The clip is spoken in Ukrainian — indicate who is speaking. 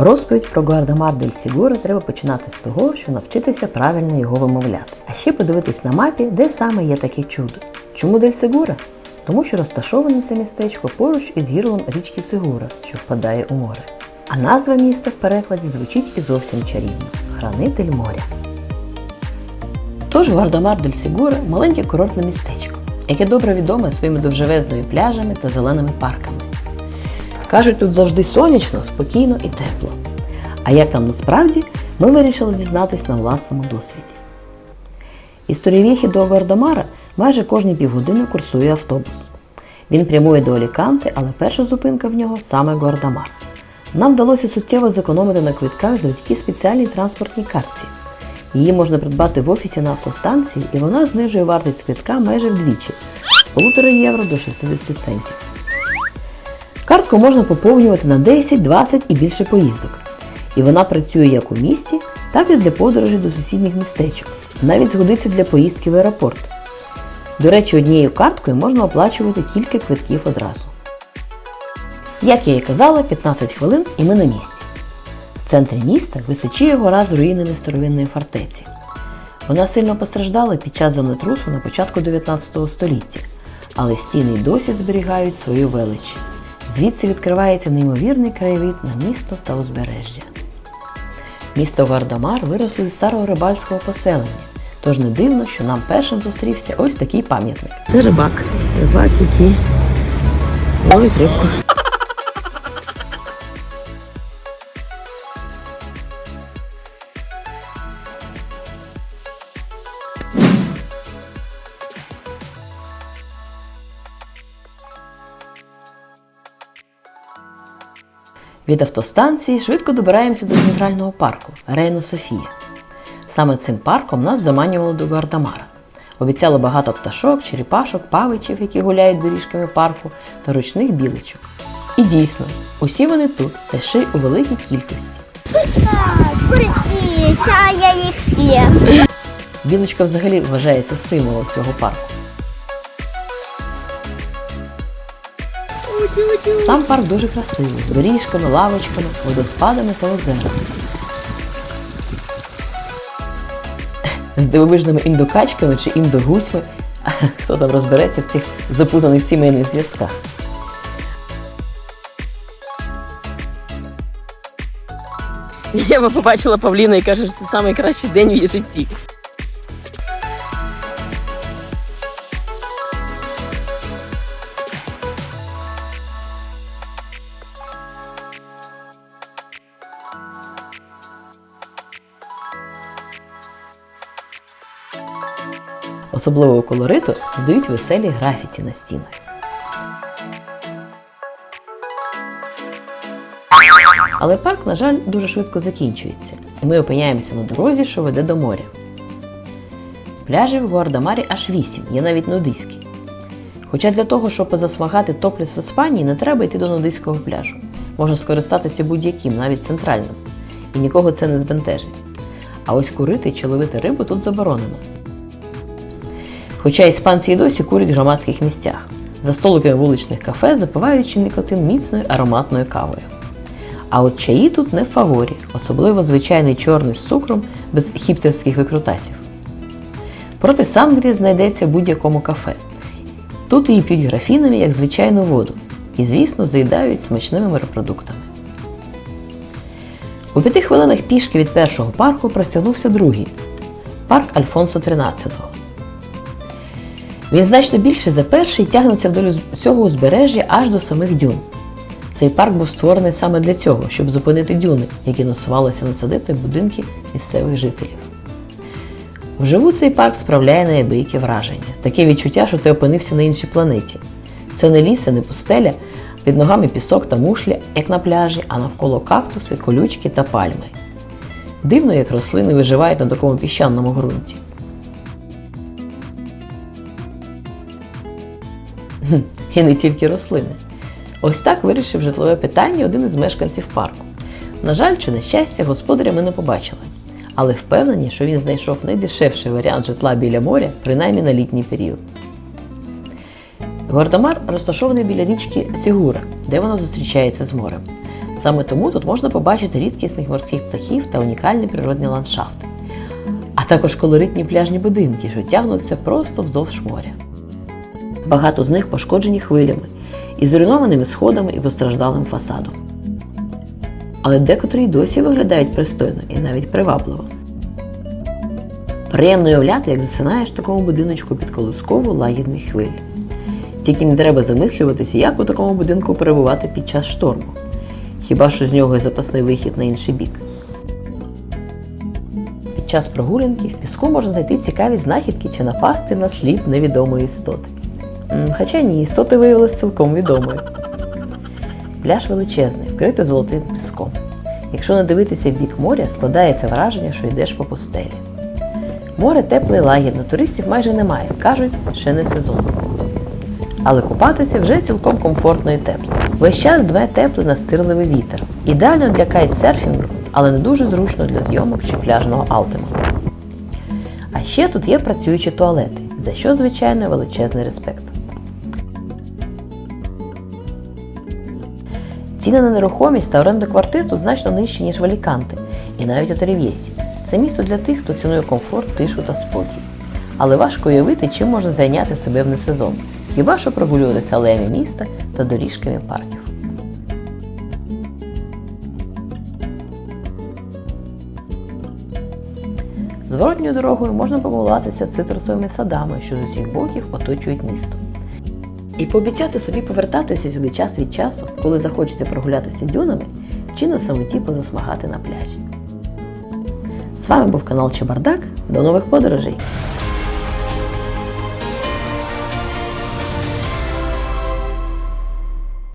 Speaker 1: Розповідь про Гуардамар дель Сігура треба починати з того, що навчитися правильно його вимовляти. А ще подивитись на мапі, де саме є таке чудо. Чому дель Сигура? Тому що розташоване це містечко поруч із гірлом річки Сигура, що впадає у море. А назва міста в перекладі звучить і зовсім чарівно Хранитель моря. Тож Гвардамар дель Сігура маленьке курортне містечко, яке добре відоме своїми довжевезними пляжами та зеленими парками. Кажуть, тут завжди сонячно, спокійно і тепло. А як там насправді, ми вирішили дізнатись на власному досвіді. Із Торівєхи до Гвардамара майже кожні півгодини курсує автобус. Він прямує до Аліканти, але перша зупинка в нього саме Гвардамар. Нам вдалося суттєво зекономити на квитках завдяки спеціальній транспортній картці. Її можна придбати в офісі на автостанції, і вона знижує вартість квитка майже вдвічі з 1,5 євро до 60 центів. Картку можна поповнювати на 10, 20 і більше поїздок. І вона працює як у місті, так і для подорожей до сусідніх містечок. Навіть згодиться для поїздки в аеропорт. До речі, однією карткою можна оплачувати кілька квитків одразу. Як я і казала, 15 хвилин і ми на місці. В центрі міста височіє гора з руїнами старовинної фортеці. Вона сильно постраждала під час землетрусу на початку 19 століття, але стіни й досі зберігають свою велич. Звідси відкривається неймовірний краєвид на місто та узбережжя. Місто Вардомар виросло зі старого рибальського поселення, тож не дивно, що нам першим зустрівся ось такий пам'ятник. Це рибак. Рибак, який ловить рибку. Від автостанції швидко добираємося до центрального парку Рейно Софія. Саме цим парком нас заманювало до Гвардамара. Обіцяли багато пташок, черепашок, павичів, які гуляють доріжками парку, та ручних білочок. І дійсно, усі вони тут, та ще й у великій кількості.
Speaker 2: Куриця, я їх з'їм.
Speaker 1: Білочка взагалі вважається символом цього парку. Сам парк дуже красивий, з доріжками, лавочками, водоспадами та озерами. З дивовижними індокачками чи індогусьми, хто там розбереться в цих запутаних сімейних зв'язках. Я побачила Павліна і каже, що це найкращий день в її житті. Особливого колориту додають веселі графіті на стінах. Але парк, на жаль, дуже швидко закінчується, і ми опиняємося на дорозі, що веде до моря. Пляжів в Гуардамарі аж вісім, є навіть нудиські. Хоча для того, щоб позасмагати топліс в Іспанії, не треба йти до нудиського пляжу. Можна скористатися будь-яким, навіть центральним, і нікого це не збентежить. А ось курити чи ловити рибу тут заборонено. Хоча іспанці й досі курять в громадських місцях, за столиками вуличних кафе запиваючи никотин міцною ароматною кавою. А от чаї тут не в фаворі, особливо звичайний чорний з цукром без хіптерських викрутасів. Проте сангрія знайдеться в будь-якому кафе. Тут її п'ють графінами, як звичайну воду, і, звісно, заїдають смачними морепродуктами. У п'яти хвилинах пішки від першого парку простягнувся другий парк Альфонсо XIII. Він значно більший за перший і тягнеться вдоль цього узбережжя аж до самих дюн. Цей парк був створений саме для цього, щоб зупинити дюни, які насувалися на садити будинки місцевих жителів. Вживу цей парк справляє неабияке враження. Таке відчуття, що ти опинився на іншій планеті. Це не ліс, не пустеля, під ногами пісок та мушлі, як на пляжі, а навколо кактуси, колючки та пальми. Дивно, як рослини виживають на такому піщаному ґрунті. І не тільки рослини. Ось так вирішив житлове питання один із мешканців парку. На жаль, чи на щастя, господаря ми не побачили, але впевнені, що він знайшов найдешевший варіант житла біля моря, принаймні на літній період. Гвардамар розташований біля річки Сігура, де вона зустрічається з морем. Саме тому тут можна побачити рідкісних морських птахів та унікальні природні ландшафти, а також колоритні пляжні будинки, що тягнуться просто вздовж моря. Багато з них пошкоджені хвилями, із зруйнованими сходами і постраждалим фасадом. Але декотрі й досі виглядають пристойно і навіть привабливо. Приємно уявляти, як засинаєш в такому будиночку під колискову лагідних хвиль. Тільки не треба замислюватися, як у такому будинку перебувати під час шторму. Хіба що з нього є запасний вихід на інший бік. Під час прогулянки в піску можна знайти цікаві знахідки чи напасти на слід невідомої істоти. Хоча ні, істоти виявилися цілком відомою. Пляж величезний, вкритий золотим піском. Якщо не дивитися в бік моря, складається враження, що йдеш по пустелі. Море тепле і лагідне, туристів майже немає, кажуть, ще не сезон. Але купатися вже цілком комфортно і тепло. Весь час дме теплий настирливий вітер. Ідеально для кайтсерфінгу, але не дуже зручно для зйомок чи пляжного алтима. А ще тут є працюючі туалети, за що, звичайно, величезний респект. Ціни на нерухомість та оренду квартир тут значно нижчі, ніж в Аліканте, і навіть у Терев'єсі. Це місто для тих, хто цінує комфорт, тишу та спокій. Але важко уявити, чим можна зайняти себе в несезон. Хіба що прогулюватися алеями міста та доріжками парків. Зворотньою дорогою можна помилуватися цитрусовими садами, що з усіх боків оточують місто. І пообіцяти собі повертатися сюди час від часу, коли захочеться прогулятися дюнами, чи на самоті позасмагати на пляжі. З вами був канал Чебардак. До нових подорожей!